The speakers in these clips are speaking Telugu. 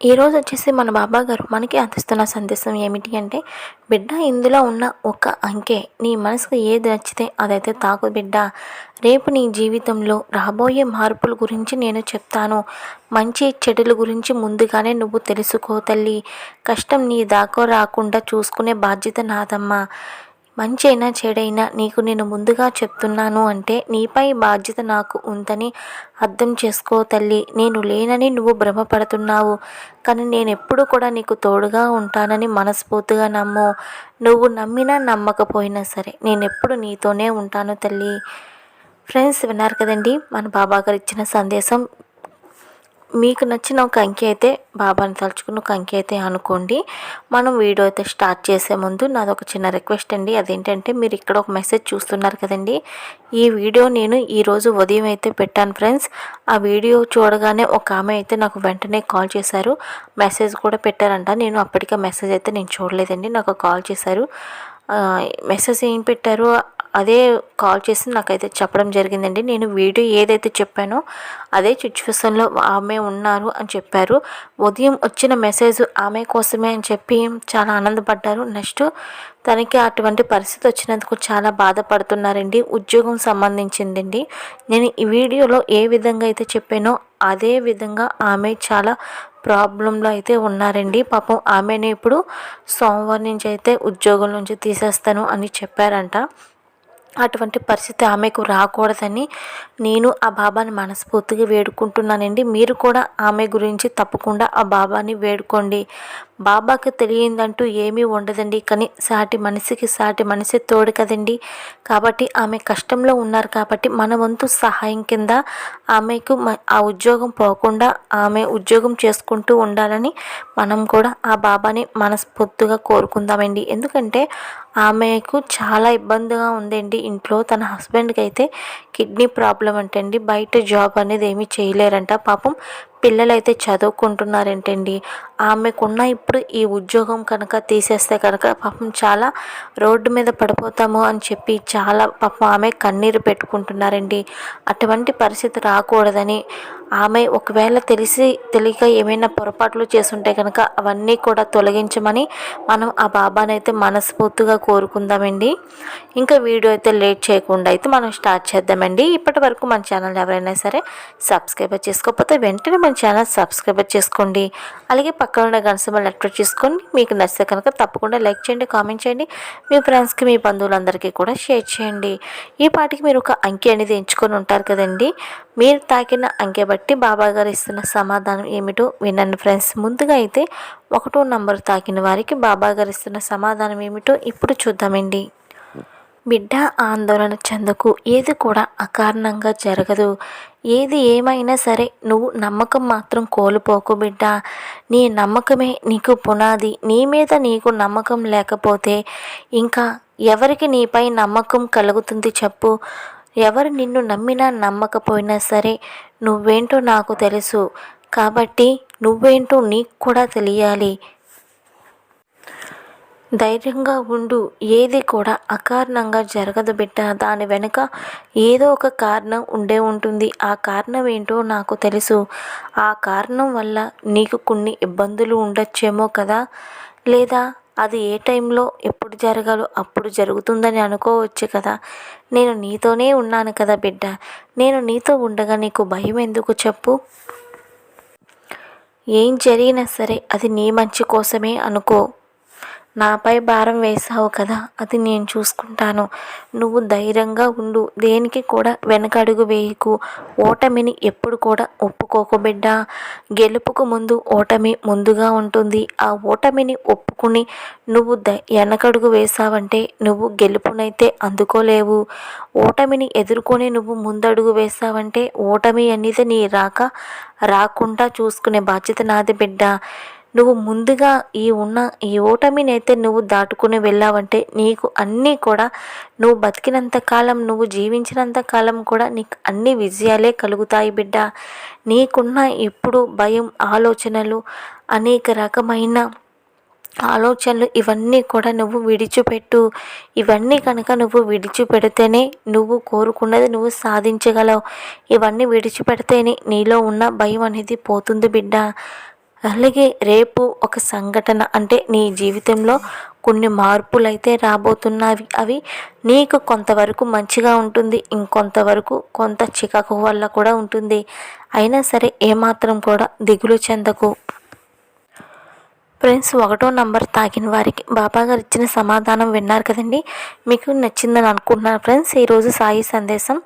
ఈరోజు వచ్చేసి మన బాబా గారు మనకి అందిస్తున్న సందేశం ఏమిటి అంటే బిడ్డ ఇందులో ఉన్న ఒక అంకె నీ మనసుకు ఏది నచ్చితే అదైతే తాకు బిడ్డ. రేపు నీ జీవితంలో రాబోయే మార్పుల గురించి నేను చెప్తాను. మంచి చెడుల గురించి ముందుగానే నువ్వు తెలుసుకో తల్లి. కష్టం నీ దాకా రాకుండా చూసుకునే బాధ్యత నాదమ్మా. మంచి అయినా చెడైనా నీకు నేను ముందుగా చెప్తున్నాను అంటే నీపై బాధ్యత నాకు ఉందని అర్థం చేసుకో తల్లి. నేను లేనని నువ్వు భ్రమపడుతున్నావు. కానీ నేను ఎప్పుడు కూడా నీకు తోడుగా ఉంటానని మనస్ఫూర్తిగా నమ్ము. నువ్వు నమ్మినా నమ్మకపోయినా సరే నేను ఎప్పుడు నీతోనే ఉంటాను తల్లి. ఫ్రెండ్స్ విన్నారు కదండి? మన బాబా గారు ఇచ్చిన సందేశం మీకు నచ్చిన ఒక అంకె అయితే బాబాని తలుచుకున్న ఒక అంకె అయితే అనుకోండి. మనం వీడియో అయితే స్టార్ట్ చేసే ముందు నాది ఒక చిన్న రిక్వెస్ట్ అండి. అదేంటంటే మీరు ఇక్కడ ఒక మెసేజ్ చూస్తున్నారు కదండి. ఈ వీడియో నేను ఈరోజు ఉదయం అయితే పెట్టాను ఫ్రెండ్స్. ఆ వీడియో చూడగానే ఒక ఆమె అయితే నాకు వెంటనే కాల్ చేశారు. మెసేజ్ కూడా పెట్టారంట. నేను అప్పటికే మెసేజ్ అయితే నేను చూడలేదండి. నాకు కాల్ చేశారు. మెసేజ్ ఏం పెట్టారు? అదే కాల్ చేసి నాకైతే చెప్పడం జరిగిందండి. నేను వీడియో ఏదైతే చెప్పానో అదే సిచ్యువేషన్లో ఆమె ఉన్నారు అని చెప్పారు. ఉదయం వచ్చిన మెసేజ్ ఆమె కోసమే అని చెప్పి చాలా ఆనందపడ్డారు. నెక్స్ట్ తనకి అటువంటి పరిస్థితి వచ్చినందుకు చాలా బాధపడుతున్నారండి. ఉద్యోగం సంబంధించిందండి. నేను ఈ వీడియోలో ఏ విధంగా అయితే చెప్పానో అదే విధంగా ఆమె చాలా ప్రాబ్లంలో అయితే ఉన్నారండి. పాపం ఆమెను ఇప్పుడు సోమవారం నుంచి అయితే ఉద్యోగం నుంచి తీసేస్తాను అని చెప్పారంట. అటువంటి పరిస్థితి ఆమెకు రాకూడదని నేను ఆ బాబాని మనస్ఫూర్తిగా వేడుకుంటున్నానండి. మీరు కూడా ఆమె గురించి తప్పకుండా ఆ బాబాని వేడుకోండి. బాబాకి తెలియందంటూ ఏమీ ఉండదండి. కానీ సాటి మనిషికి సాటి మనిషి తోడు కదండి. కాబట్టి ఆమె కష్టంలో ఉన్నారు కాబట్టి మన వంతు సహాయం కింద ఆమెకు ఆ ఉద్యోగం పోకుండా ఆమె ఉద్యోగం చేసుకుంటూ ఉండాలని మనం కూడా ఆ బాబాని మనస్ఫూర్తిగా కోరుకుందామండి. ఎందుకంటే ఆమెకు చాలా ఇబ్బందిగా ఉందండి. ఇంట్లో తన హస్బెండ్కి అయితే కిడ్నీ ప్రాబ్లం అంటండి. బయట జాబ్ అనేది ఏమీ చేయలేరంట. పాపం పిల్లలైతే చదువుకుంటున్నారేంటండి? ఆమెకున్న ఇప్పుడు ఈ ఉద్యోగం కనుక తీసేస్తే కనుక పాపం చాలా రోడ్డు మీద పడిపోతాము అని చెప్పి చాలా పాపం ఆమె కన్నీరు పెట్టుకుంటున్నారండి. అటువంటి పరిస్థితి రాకూడదని ఆమె ఒకవేళ తెలిసి తెలియక ఏమైనా పొరపాట్లు చేసుంటే కనుక అవన్నీ కూడా తొలగించమని మనం ఆ బాబాని అయితే మనస్ఫూర్తిగా కోరుకుందామండి. ఇంకా వీడియో అయితే లేట్ చేయకుండా అయితే మనం స్టార్ట్ చేద్దామండి. ఇప్పటి వరకు మన ఛానల్ ఎవరైనా సరే సబ్స్క్రైబ్ చేసుకోకపోతే వెంటనే మన ఛానల్ సబ్స్క్రైబ్ చేసుకోండి. అలాగే పక్కన ఉన్న గణసమల్ యాక్టివేట్ చేసుకోండి. మీకు నచ్చితే కనుక తప్పకుండా లైక్ చేయండి కామెంట్ చేయండి. మీ ఫ్రెండ్స్కి మీ బంధువులందరికీ కూడా షేర్ చేయండి. ఈ పాటికి మీరు ఒక అంకె అనేది ఎంచుకొని ఉంటారు కదండి. మీరు తాకిన అంకె బట్టి బాబా గారు ఇస్తున్న సమాధానం ఏమిటో వినండి ఫ్రెండ్స్. ముందుగా అయితే ఒకటో నంబర్ తాకిన వారికి బాబా గారు ఇస్తున్న సమాధానం ఏమిటో ఇప్పుడు చూద్దామండి. బిడ్డ ఆందోళన చెందకు ఏది కూడా అకారణంగా జరగదు. ఏది ఏమైనా సరే నువ్వు నమ్మకం మాత్రం కోల్పోకు బిడ్డ. నీ నమ్మకమే నీకు పునాది. నీ మీద నీకు నమ్మకం లేకపోతే ఇంకా ఎవరికి నీపై నమ్మకం కలుగుతుంది చెప్పు. ఎవరు నిన్ను నమ్మినా నమ్మకపోయినా సరే నువ్వేంటో నాకు తెలుసు. కాబట్టి నువ్వేంటో నీకు కూడా తెలియాలి. ధైర్యంగా ఉండు. ఏది కూడా అకారణంగా జరగదు బిడ్డ. దాని వెనుక ఏదో ఒక కారణం ఉండే ఉంటుంది. ఆ కారణం ఏంటో నాకు తెలుసు. ఆ కారణం వల్ల నీకు కొన్ని ఇబ్బందులు ఉండొచ్చేమో కదా? లేదా అది ఏ టైంలో ఎప్పుడు జరగాలో అప్పుడు జరుగుతుందని అనుకోవచ్చు కదా. నేను నీతోనే ఉన్నాను కదా బిడ్డ. నేను నీతో ఉండగా నీకు భయం ఎందుకు చెప్పు? ఏం జరిగినా సరే అది నీ మంచి కోసమే అనుకో. నాపై భారం వేసావు కదా అది నేను చూసుకుంటాను. నువ్వు ధైర్యంగా ఉండు దేనికి కూడా వెనకడుగు వేయకు. ఓటమిని ఎప్పుడు కూడా ఒప్పుకోకు బిడ్డ. గెలుపుకు ముందు ఓటమి ముందుగా ఉంటుంది. ఆ ఓటమిని ఒప్పుకుని నువ్వు ద వెనకడుగు వేసావంటే నువ్వు గెలుపునైతే అందుకోలేవు. ఓటమిని ఎదుర్కొని నువ్వు ముందడుగు వేసావంటే ఓటమి అనేది నీ రాక రాకుండా చూసుకునే బాధ్యత నాది బిడ్డ. నువ్వు ముందుగా ఈ ఉన్న ఈ ఓటమినైతే నువ్వు దాటుకుని వెళ్ళావంటే నీకు అన్నీ కూడా నువ్వు బతికినంత కాలం నువ్వు జీవించినంత కాలం కూడా నీకు అన్ని విజయాలే కలుగుతాయి బిడ్డ. నీకున్న ఇప్పుడు భయం ఆలోచనలు అనేక రకమైన ఆలోచనలు ఇవన్నీ కూడా నువ్వు విడిచిపెట్టు. ఇవన్నీ కనుక నువ్వు విడిచిపెడితేనే నువ్వు కోరుకున్నది నువ్వు సాధించగలవు. ఇవన్నీ విడిచిపెడితేనే నీలో ఉన్న భయం అనేది పోతుంది బిడ్డ. అలాగే రేపు ఒక సంఘటన అంటే నీ జీవితంలో కొన్ని మార్పులు అయితే రాబోతున్నవి. అవి నీకు కొంతవరకు మంచిగా ఉంటుంది ఇంకొంతవరకు కొంత చికాకు వల్ల కూడా ఉంటుంది. అయినా సరే ఏమాత్రం కూడా దిగులు చెందకు. ఫ్రెండ్స్ ఒకటో నంబర్ తాకిన వారికి బాబా గారు ఇచ్చిన సమాధానం విన్నారు కదండి. మీకు నచ్చిందని అనుకుంటున్నాను ఫ్రెండ్స్. ఈరోజు సాయి సందేశం.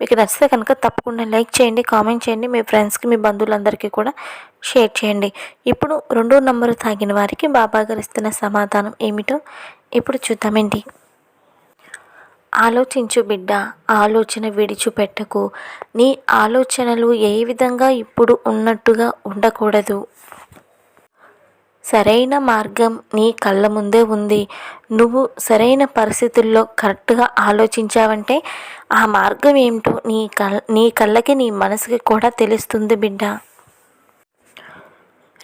మీకు నచ్చితే కనుక తప్పకుండా లైక్ చేయండి కామెంట్ చేయండి. మీ ఫ్రెండ్స్కి మీ బంధువులందరికీ కూడా షేర్ చేయండి. ఇప్పుడు రెండో నంబరు తాగిన వారికి బాబా గారు ఇస్తున్న సమాధానం ఏమిటో ఇప్పుడు చూద్దామండి. ఆలోచించు బిడ్డ ఆలోచన విడిచిపెట్టకు. నీ ఆలోచనలు ఏ విధంగా ఇప్పుడు ఉన్నట్టుగా ఉండకూడదు. సరైన మార్గం నీ కళ్ళ ముందే ఉంది. నువ్వు సరైన పరిస్థితుల్లో కరెక్ట్గా ఆలోచించావంటే ఆ మార్గం ఏమిటో నీ కళ్ళ నీ కళ్ళకి నీ మనసుకి కూడా తెలుస్తుంది బిడ్డ.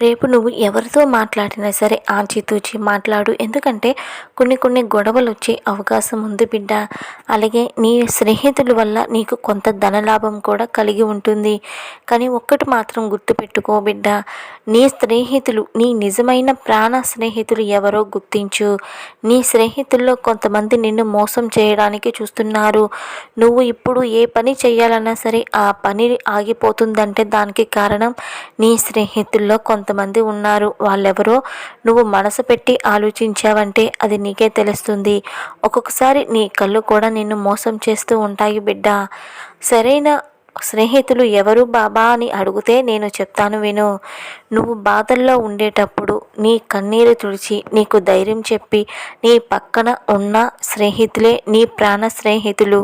రేపు నువ్వు ఎవరితో మాట్లాడినా సరే ఆచితూచి మాట్లాడు. ఎందుకంటే కొన్ని కొన్ని గొడవలు వచ్చే అవకాశం ఉంది బిడ్డ. అలాగే నీ స్నేహితుల వల్ల నీకు కొంత ధనలాభం కూడా కలిగి ఉంటుంది. కానీ ఒక్కటి మాత్రం గుర్తుపెట్టుకో బిడ్డ. నీ స్నేహితులు నీ నిజమైన ప్రాణ స్నేహితులు ఎవరో గుర్తించు. నీ స్నేహితుల్లో కొంతమంది నిన్ను మోసం చేయడానికి చూస్తున్నారు. నువ్వు ఇప్పుడు ఏ పని చేయాలన్నా సరే ఆ పని ఆగిపోతుందంటే దానికి కారణం నీ స్నేహితుల్లో కొంత కొంతమంది ఉన్నారు. వాళ్ళెవరో నువ్వు మనసు పెట్టి ఆలోచించావంటే అది నీకే తెలుస్తుంది. ఒక్కొక్కసారి నీ కళ్ళు కూడా నిన్ను మోసం చేస్తూ ఉంటాయి బిడ్డ. సరైన స్నేహితులు ఎవరు బాబా అని అడిగితే నేను చెప్తాను విను. నువ్వు బాధల్లో ఉండేటప్పుడు నీ కన్నీరు తుడిచి నీకు ధైర్యం చెప్పి నీ పక్కన ఉన్న స్నేహితులే నీ ప్రాణ స్నేహితులు.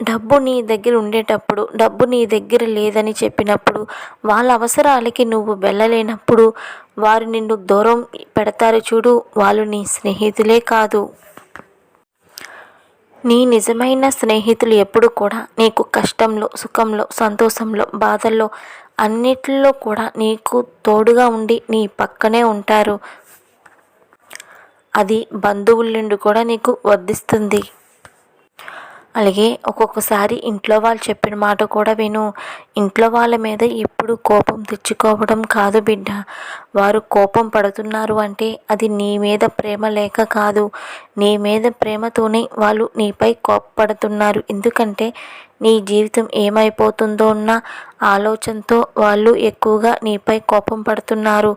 డబ్బు నీ దగ్గర ఉండేటప్పుడు డబ్బు నీ దగ్గర లేదని చెప్పినప్పుడు వాళ్ళ అవసరాలకి నువ్వు వెళ్ళలేనప్పుడు వారు నిన్ను దూరం పెడతారు చూడు వాళ్ళు నీ స్నేహితులే కాదు. నీ నిజమైన స్నేహితులు ఎప్పుడు కూడా నీకు కష్టంలో సుఖంలో సంతోషంలో బాధల్లో అన్నిటిలో కూడా నీకు తోడుగా ఉండి నీ పక్కనే ఉంటారు. అది బంధువుల నుండి కూడా నీకు వర్ధిస్తుంది అలాగే ఒక్కొక్కసారి ఇంట్లో వాళ్ళు చెప్పిన మాట కూడా విను. ఇంట్లో వాళ్ళ మీద ఎప్పుడు కోపం తెచ్చుకోవడం కాదు బిడ్డ. వారు కోపం పడుతున్నారు అంటే అది నీ మీద ప్రేమ లేక కాదు. నీ మీద ప్రేమతోనే వాళ్ళు నీపై కోపపడుతున్నారు. ఎందుకంటే నీ జీవితం ఏమైపోతుందో ఉన్న ఆలోచనతో వాళ్ళు ఎక్కువగా నీపై కోపం పడుతున్నారు.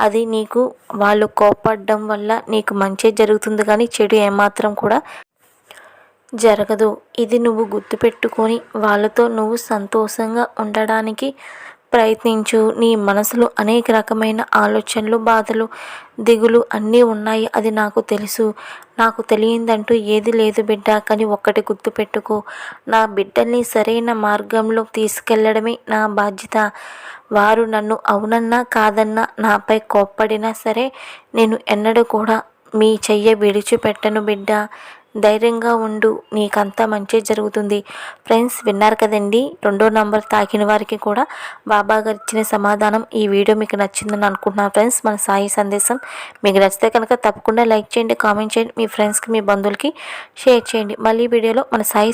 అది నీకు వాళ్ళు కోపడడం వల్ల నీకు మంచి జరుగుతుంది కానీ చెడు ఏమాత్రం కూడా జరగదు. ఇది నువ్వు గుర్తుపెట్టుకొని వాళ్ళతో నువ్వు సంతోషంగా ఉండడానికి ప్రయత్నించు. నీ మనసులో అనేక రకమైన ఆలోచనలు బాధలు దిగులు అన్నీ ఉన్నాయి. అది నాకు తెలుసు. నాకు తెలియందంటూ ఏది లేదు బిడ్డ కానీ ఒక్కటి గుర్తుపెట్టుకో. నా బిడ్డల్ని సరైన మార్గంలో తీసుకెళ్ళడమే నా బాధ్యత. వారు నన్ను అవునన్నా కాదన్నా నాపై కోప్పడినా సరే నేను ఎన్నడూ కూడా మీ చెయ్య విడిచిపెట్టను బిడ్డ. ధైర్యంగా ఉండు. నీకంతా మంచి జరుగుతుంది. ఫ్రెండ్స్ విన్నారు కదండి? రెండో నంబర్ తాకిన వారికి కూడా బాబా గారు ఇచ్చిన సమాధానం ఈ వీడియో మీకు నచ్చిందని అనుకుంటున్నాను ఫ్రెండ్స్. మన సాయి సందేశం మీకు నచ్చితే కనుక తప్పకుండా లైక్ చేయండి కామెంట్ చేయండి. మీ ఫ్రెండ్స్కి మీ బంధువులకి షేర్ చేయండి. మళ్ళీ వీడియోలో మన సాయి